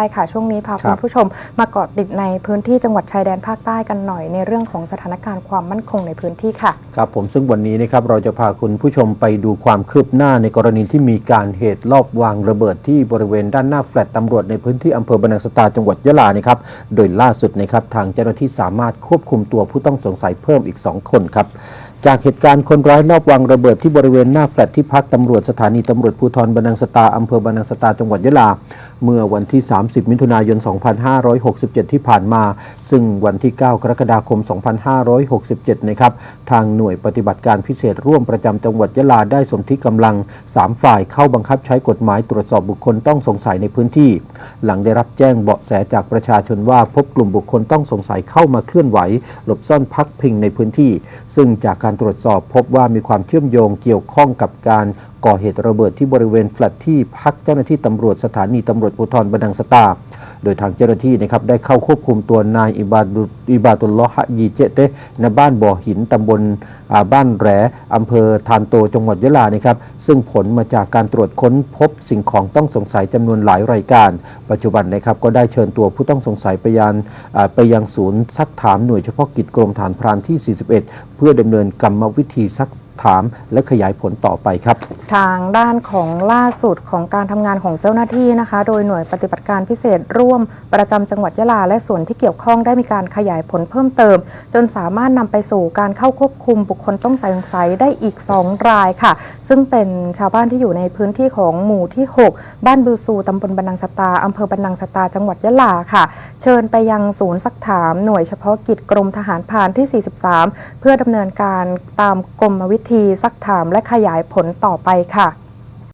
ใช่ค่ะ ช่วงนี้พาครัคุบณผู้ชมมาเกาะติดในพื้นที่จังหวัดชายแดนภาคใต้กันหน่อยในเรื่องของสถานการณ์ความมั่นคงในพื้นที่ค่ะ ครับผมซึ่งวันนี้นะครับเราจะพาคุณผู้ชมไปดูความคืบหน้าในกรณีที่มีการเหตุลอบวางระเบิดที่บริเวณด้านหน้าแฟลตตำรวจในพื้นที่อำเภอบรรนังสตาจังหวัดยะลานะครับโดยล่าสุดนะครับทางเจ้าหน้าที่สามารถควบคุมตัวผู้ต้องสงสัยเพิ่มอีก 2 คนครับจากเหตุการณ์คนร้ายลอบวางระเบิดที่บริเวณหน้าแฟลตที่พักตำรวจสถานีตำรวจภูธรบรรนังสตาอำเภอบรรนังสตาจังหวัดยะลา เมื่อวันที่ 30 มิถุนายน 2567 ที่ผ่านมา ซึ่งวันที่ 9 กรกฎาคม 2567 นะครับทางหน่วยปฏิบัติการพิเศษร่วมประจำจังหวัดยะลาได้สนธิกำลัง 3 ฝ่ายเข้าบังคับใช้กฎหมายตรวจสอบบุคคลต้องสงสัยในพื้นที่ หลังได้รับแจ้งเบาะแสจากประชาชนว่าพบกลุ่มบุคคลต้องสงสัยเข้ามาเคลื่อนไหว หลบซ่อนพักพิงในพื้นที่ ซึ่งจากการตรวจสอบพบว่ามีความเชื่อมโยงเกี่ยวข้องกับการก่อเหตุระเบิดที่บริเวณแฟลตที่พักเจ้าหน้าที่ตำรวจสถานีตำรวจภูธรบรรนังสตา โดยทางเจ้าหน้าที่นะครับได้เข้าควบคุมตัวนายอิบาดุอิบาตุลลอฮะยีเจเตณบ้านบ่อหินตำบล บ้านแหลอำเภอทานโตจังหวัดยะลานะครับซึ่งผลมาจากการตรวจค้นพบสิ่งของต้องสงสัยจำนวนหลายรายการ ปัจจุบันนะครับก็ได้เชิญตัวผู้ต้องสงสัยไปยังไปยังศูนย์ซักถามหน่วยเฉพาะกิจกรมฐานพรานที่ 41 เพื่อดำเนินกรรมวิธีซักถามและขยายผลต่อไปครับ ทางด้านของล่าสุดของการทำงานของเจ้าหน้าที่นะคะ โดยหน่วยปฏิบัติการพิเศษร่วมประจำจังหวัดยะลา และส่วนที่เกี่ยวข้องได้มีการขยายผลเพิ่มเติม จนสามารถนำไปสู่การเข้าควบคุมบุคคลต้องสงสัยได้อีก 2 รายค่ะ ซึ่งเป็นชาวบ้านที่อยู่ในพื้นที่ของหมู่ที่ 6 บ้านบือซูตำบลบันนังสตาอำเภอบันนังสตาจังหวัดยะลาค่ะ เชิญไปยังศูนย์สักถามหน่วยเฉพาะกิจกรมทหารพรานที่ 43 เพื่อดำเนินการตามกรมวิธีสักถามและขยายผลต่อไปค่ะ